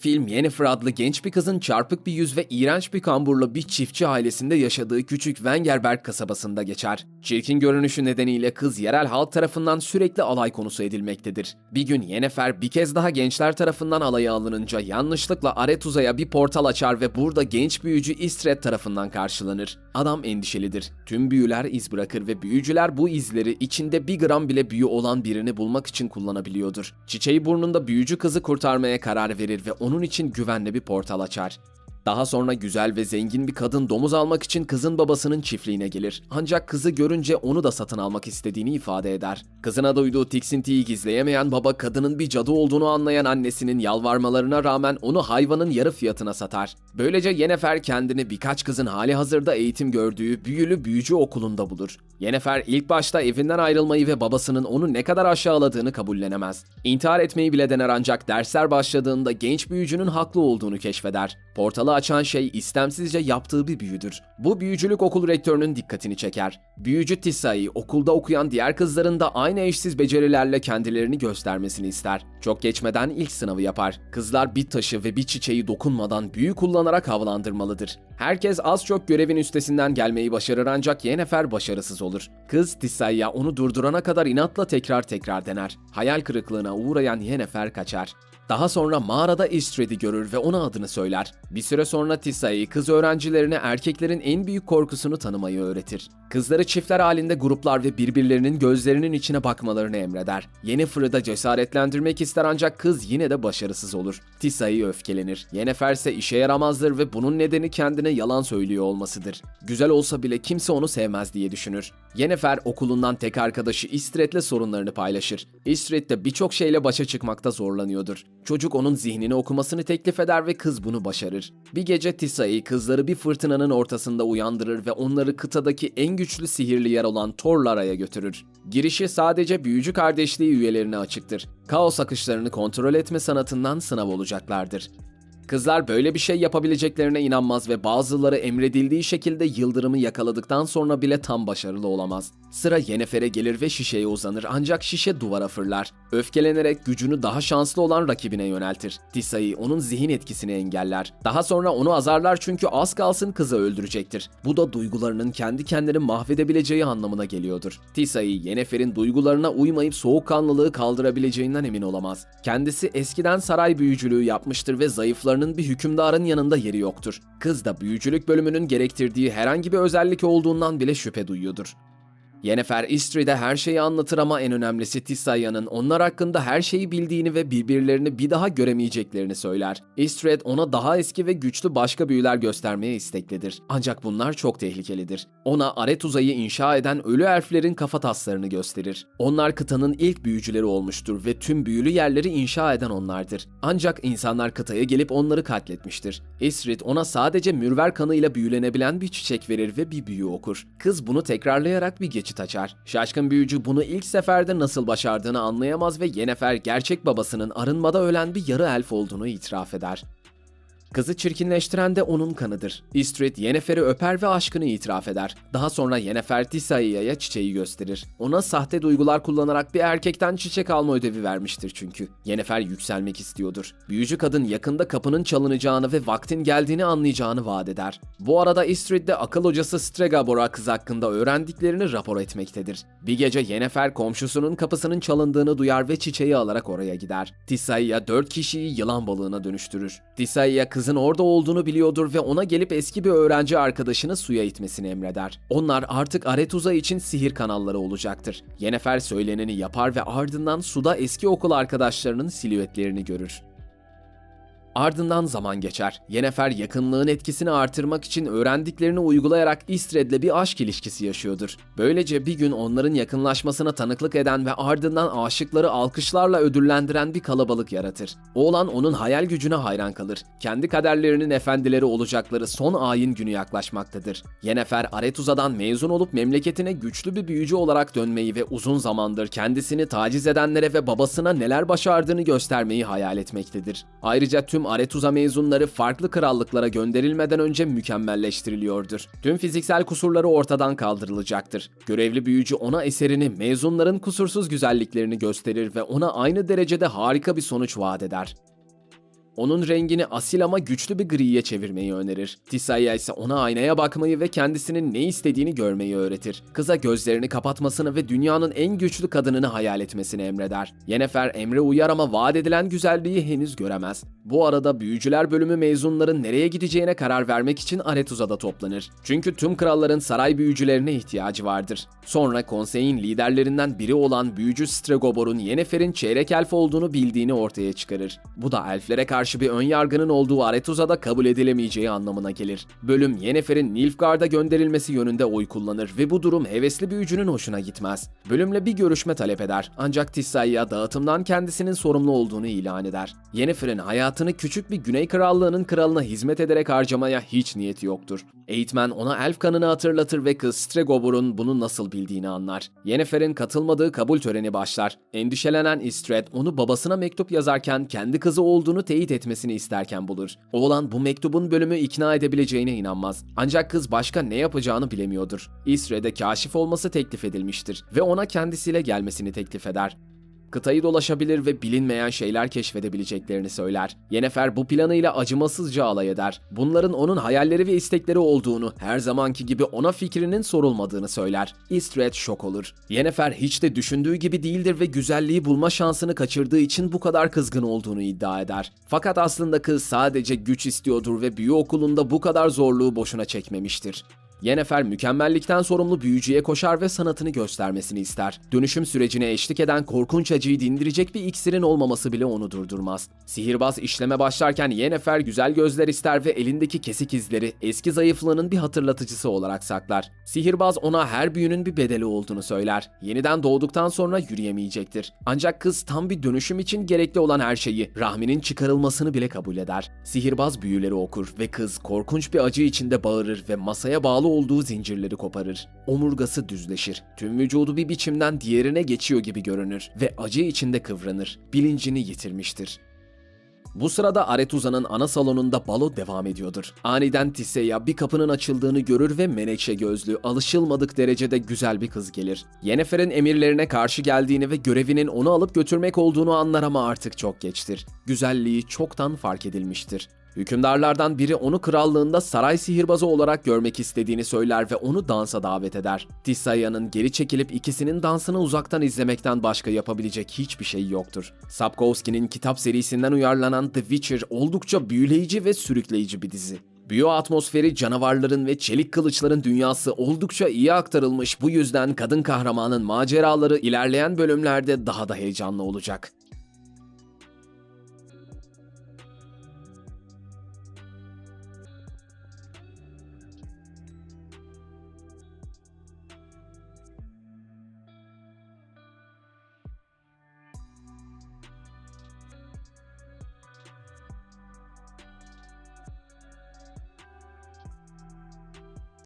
Film Yennefer adlı genç bir kızın çarpık bir yüz ve iğrenç bir kamburla bir çiftçi ailesinde yaşadığı küçük Wengerberg kasabasında geçer. Çirkin görünüşü nedeniyle kız yerel halk tarafından sürekli alay konusu edilmektedir. Bir gün Yennefer bir kez daha gençler tarafından alaya alınınca yanlışlıkla Aretuza'ya bir portal açar ve burada genç büyücü Istred tarafından karşılanır. Adam endişelidir. Tüm büyüler iz bırakır ve büyücüler bu izleri içinde bir gram bile büyü olan birini bulmak için kullanabiliyordur. Çiçeği burnunda büyücü kızı kurtarmaya karar verir ve onun için güvenli bir portal açar. Daha sonra güzel ve zengin bir kadın domuz almak için kızın babasının çiftliğine gelir. Ancak kızı görünce onu da satın almak istediğini ifade eder. Kızına duyduğu tiksintiyi gizleyemeyen baba kadının bir cadı olduğunu anlayan annesinin yalvarmalarına rağmen onu hayvanın yarı fiyatına satar. Böylece Yennefer kendini birkaç kızın hali hazırda eğitim gördüğü büyülü büyücü okulunda bulur. Yennefer ilk başta evinden ayrılmayı ve babasının onu ne kadar aşağıladığını kabullenemez. İntihar etmeyi bile dener ancak dersler başladığında genç büyücünün haklı olduğunu keşfeder. Portalı açan şey istemsizce yaptığı bir büyüdür. Bu büyücülük okul rektörünün dikkatini çeker. Büyücü Tisa'yı okulda okuyan diğer kızların da aynı eşsiz becerilerle kendilerini göstermesini ister. Çok geçmeden ilk sınavı yapar. Kızlar bir taşı ve bir çiçeği dokunmadan büyü kullanarak havalandırmalıdır. Herkes az çok görevin üstesinden gelmeyi başarır ancak Yennefer başarısız olur. Kız Tisa'ya onu durdurana kadar inatla tekrar tekrar dener. Hayal kırıklığına uğrayan Yennefer kaçar. Daha sonra mağarada Istred'i görür ve ona adını söyler. Bir süre sonra Tisa'yı kız öğrencilerine erkeklerin en büyük korkusunu tanımayı öğretir. Kızları çiftler halinde gruplar ve birbirlerinin gözlerinin içine bakmalarını emreder. Yennefer'ı da cesaretlendirmek ister ancak kız yine de başarısız olur. Tisa'yı öfkelenir. Yennefer ise işe yaramazdır ve bunun nedeni kendine yalan söylüyor olmasıdır. Güzel olsa bile kimse onu sevmez diye düşünür. Yennefer okulundan tek arkadaşı Istred'le sorunlarını paylaşır. Istred de birçok şeyle başa çıkmakta zorlanıyordur. Çocuk onun zihnini okumasını teklif eder ve kız bunu başarır. Bir gece Tisa'yı kızları bir fırtınanın ortasında uyandırır ve onları kıtadaki en güçlü sihirli yer olan Torlara'ya götürür. Girişi sadece büyücü kardeşliği üyelerine açıktır. Kaos akışlarını kontrol etme sanatından sınav olacaklardır. Kızlar böyle bir şey yapabileceklerine inanmaz ve bazıları emredildiği şekilde yıldırımı yakaladıktan sonra bile tam başarılı olamaz. Sıra Yennefer'e gelir ve şişeye uzanır ancak şişe duvara fırlar. Öfkelenerek gücünü daha şanslı olan rakibine yöneltir. Tisa'yı onun zihin etkisini engeller. Daha sonra onu azarlar çünkü az kalsın kızı öldürecektir. Bu da duygularının kendi kendini mahvedebileceği anlamına geliyordur. Tisa'yı Yennefer'in duygularına uymayıp soğukkanlılığı kaldırabileceğinden emin olamaz. Kendisi eskiden saray büyücülüğü yapmıştır ve zayıflarının bir hükümdarın yanında yeri yoktur. Kız da büyücülük bölümünün gerektirdiği herhangi bir özellik olduğundan bile şüphe duyuyordur. Yennefer Istrid'e her şeyi anlatır ama en önemlisi Tissa'ia'nın onlar hakkında her şeyi bildiğini ve birbirlerini bir daha göremeyeceklerini söyler. Istrid ona daha eski ve güçlü başka büyüler göstermeye isteklidir. Ancak bunlar çok tehlikelidir. Ona Aretuza'yı inşa eden ölü elflerin kafa taslarını gösterir. Onlar kıtanın ilk büyücüleri olmuştur ve tüm büyülü yerleri inşa eden onlardır. Ancak insanlar kıtaya gelip onları katletmiştir. Istrid ona sadece mürver kanıyla büyülenebilen bir çiçek verir ve bir büyü okur. Kız bunu tekrarlayarak bir geçit açar. Şaşkın büyücü bunu ilk seferde nasıl başardığını anlayamaz ve Yennefer gerçek babasının arınmada ölen bir yarı elf olduğunu itiraf eder. Kızı çirkinleştiren de onun kanıdır. Istrid Yennefer'i öper ve aşkını itiraf eder. Daha sonra Yennefer Tisaia'ya çiçeği gösterir. Ona sahte duygular kullanarak bir erkekten çiçek alma ödevi vermiştir çünkü. Yennefer yükselmek istiyordur. Büyücü kadın yakında kapının çalınacağını ve vaktin geldiğini anlayacağını vaat eder. Bu arada Istrid de akıl hocası Stregabora kız hakkında öğrendiklerini rapor etmektedir. Bir gece Yennefer komşusunun kapısının çalındığını duyar ve çiçeği alarak oraya gider. Tisaia dört kişiyi yılan balığına dönüştürür. Tisaia kızın orada olduğunu biliyordur ve ona gelip eski bir öğrenci arkadaşını suya itmesini emreder. Onlar artık Aretuza için sihir kanalları olacaktır. Yennefer söyleneni yapar ve ardından suda eski okul arkadaşlarının silüetlerini görür. Ardından zaman geçer. Yennefer yakınlığın etkisini artırmak için öğrendiklerini uygulayarak Istred'le bir aşk ilişkisi yaşıyordur. Böylece bir gün onların yakınlaşmasına tanıklık eden ve ardından aşıkları alkışlarla ödüllendiren bir kalabalık yaratır. Oğlan onun hayal gücüne hayran kalır. Kendi kaderlerinin efendileri olacakları son ayin günü yaklaşmaktadır. Yennefer Aretuza'dan mezun olup memleketine güçlü bir büyücü olarak dönmeyi ve uzun zamandır kendisini taciz edenlere ve babasına neler başardığını göstermeyi hayal etmektedir. Ayrıca tüm Aretuza mezunları farklı krallıklara gönderilmeden önce mükemmelleştiriliyordur. Tüm fiziksel kusurları ortadan kaldırılacaktır. Görevli büyücü ona eserini mezunların kusursuz güzelliklerini gösterir ve ona aynı derecede harika bir sonuç vaat eder. Onun rengini asil ama güçlü bir griye çevirmeyi önerir. Tisaya ise ona aynaya bakmayı ve kendisinin ne istediğini görmeyi öğretir. Kıza gözlerini kapatmasını ve dünyanın en güçlü kadınını hayal etmesini emreder. Yennefer emre uyar ama vaat edilen güzelliği henüz göremez. Bu arada büyücüler bölümü mezunların nereye gideceğine karar vermek için Aretuza'da toplanır. Çünkü tüm kralların saray büyücülerine ihtiyacı vardır. Sonra konseyin liderlerinden biri olan büyücü Stregobor'un Yennefer'in çeyrek elf olduğunu bildiğini ortaya çıkarır. Bu da elflere karşı bir ön yargının olduğu Aretuza'da kabul edilemeyeceği anlamına gelir. Bölüm Yennefer'in Nilfgaard'a gönderilmesi yönünde oy kullanır ve bu durum hevesli büyücünün hoşuna gitmez. Bölümle bir görüşme talep eder ancak Tissaia dağıtımdan kendisinin sorumlu olduğunu ilan eder. Yennefer'in hayatını küçük bir Güney Krallığı'nın kralına hizmet ederek harcamaya hiç niyeti yoktur. Eğitmen ona elf kanını hatırlatır ve kız Stregobor'un bunu nasıl bildiğini anlar. Yennefer'in katılmadığı kabul töreni başlar. Endişelenen Istred onu babasına mektup yazarken kendi kızı olduğunu teyit etmesini isterken bulur. Oğlan bu mektubun bölümü ikna edebileceğine inanmaz. Ancak kız başka ne yapacağını bilemiyordur. Istred'e kaşif olması teklif edilmiştir ve ona kendisiyle gelmesini teklif eder. Kıtayı dolaşabilir ve bilinmeyen şeyler keşfedebileceklerini söyler. Yennefer bu planıyla acımasızca alay eder. Bunların onun hayalleri ve istekleri olduğunu, her zamanki gibi ona fikrinin sorulmadığını söyler. Istred şok olur. Yennefer hiç de düşündüğü gibi değildir ve güzelliği bulma şansını kaçırdığı için bu kadar kızgın olduğunu iddia eder. Fakat aslında kız sadece güç istiyordur ve büyü okulunda bu kadar zorluğu boşuna çekmemiştir. Yennefer mükemmellikten sorumlu büyücüye koşar ve sanatını göstermesini ister. Dönüşüm sürecine eşlik eden korkunç acıyı dindirecek bir iksirin olmaması bile onu durdurmaz. Sihirbaz işleme başlarken Yennefer güzel gözler ister ve elindeki kesik izleri eski zayıflığının bir hatırlatıcısı olarak saklar. Sihirbaz ona her büyünün bir bedeli olduğunu söyler. Yeniden doğduktan sonra yürüyemeyecektir. Ancak kız tam bir dönüşüm için gerekli olan her şeyi, rahminin çıkarılmasını bile kabul eder. Sihirbaz büyüleri okur ve kız korkunç bir acı içinde bağırır ve masaya bağlı olduğu zincirleri koparır. Omurgası düzleşir. Tüm vücudu bir biçimden diğerine geçiyor gibi görünür ve acı içinde kıvranır. Bilincini yitirmiştir. Bu sırada Aretuza'nın ana salonunda balo devam ediyordur. Aniden Tisseya bir kapının açıldığını görür ve menekşe gözlü, alışılmadık derecede güzel bir kız gelir. Yennefer'in emirlerine karşı geldiğini ve görevinin onu alıp götürmek olduğunu anlar ama artık çok geçtir. Güzelliği çoktan fark edilmiştir. Hükümdarlardan biri onu krallığında saray sihirbazı olarak görmek istediğini söyler ve onu dansa davet eder. Tissaya'nın geri çekilip ikisinin dansını uzaktan izlemekten başka yapabilecek hiçbir şey yoktur. Sapkowski'nin kitap serisinden uyarlanan The Witcher oldukça büyüleyici ve sürükleyici bir dizi. Biyo atmosferi, canavarların ve çelik kılıçların dünyası oldukça iyi aktarılmış bu yüzden kadın kahramanın maceraları ilerleyen bölümlerde daha da heyecanlı olacak.